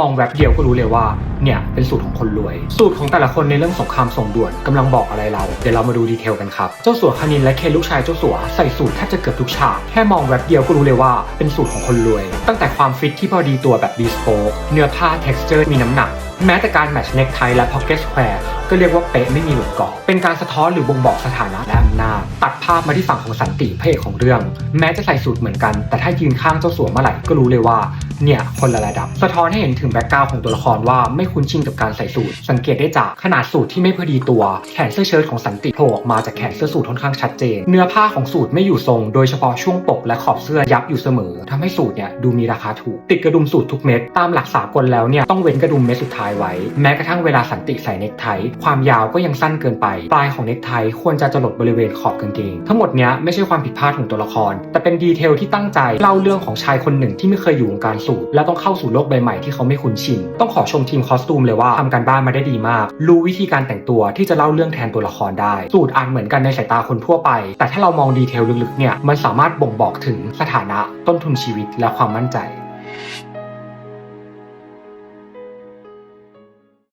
มองแวบเดียวก็รู้เลยว่า เนี่ย เป็นสูตรของคนรวย สูตรของแต่ละคนในเรื่องสงครามส่งด่วนกำลังบอกอะไรเรา เดี๋ยวเรามาดูดีเทลกันครับ เจ้าสัวคณินและเคนลูกชายเจ้าสัวใส่สูตรแทบจะเกือบทุกฉาก แค่มองแวบเดียวก็รู้เลยว่าเป็นสูตรของคนรวย ตั้งแต่ความฟิตที่พอดีตัวแบบบีสโปกเนื้อผ้า texture มีน้ำหนัก แม้แต่การแมทช์เน็กไทและ pocket square ก็เรียกว่าเป๊ะไม่มีหลุดเกาะเป็นการสะท้อนหรือบ่งบอกสถานะและอำนาจตัดภาพมาที่ฝั่งของสันติพระเอกของเรื่อง แม้จะใส่สูตรเหมือนกัน แต่ถ้ายืนข้างเจ้าสัวเมื่อไหร่ก็รู้เลยว่าเนี่ยคนละระดับ สะท้อนให้เห็นถึงแบ็กกราวของตัวละครว่าไม่คุ้นชินกับการใส่สูตร สังเกตได้จากขนาดสูตรที่ไม่พอดีตัว แขนเสื้อเชิ้ตของสันติโผล่ออกมาจากแขนเสื้อสูทค่อนข้างชัดเจน เนื้อผ้าของสูตรไม่อยู่ทรง โดยเฉพาะช่วงปกและขอบเสื้อยับอยู่เสมอทำให้สูตรเนี่ยดูมีราคาถูก ติดกระดุมสูตรทุกเม็ดตามหลักสากลแล้วเนี่ยต้องเว้นกระดุมเม็ดสุดท้ายไว้ แม้กระทั่งเวลาสันติใส่เนคไทความยาวก็ยังสั้นเกินไป ปลายของเนคไทควรจะจรดบริเวณขอบกางเกงทั้งหมดเนี้ยไม่ใช่ความผิดพลาดของตัวละคร แต่เป็นดีเทลที่ตั้งใจเล่าเรื่องของชายคนหนึ่งที่ไม่เคยอยู่วงการสูตรและต้องเข้าสู่โลกใบใหม่ที่เขาไม่คุ้นชินต้องขอชมทีมคอสตูมเลยว่าทำการบ้านมาได้ดีมาก รู้วิธีการแต่งตัวที่จะเล่าเรื่องแทนตัวละครได้ สูตรอ่านเหมือนกันในสายตาคนทั่วไป แต่ถ้าเรามองดีเทลลึกๆเนี่ยมันสามารถบ่งบอกถึงสถานะต้นทุนชีวิตและความมั่นใจ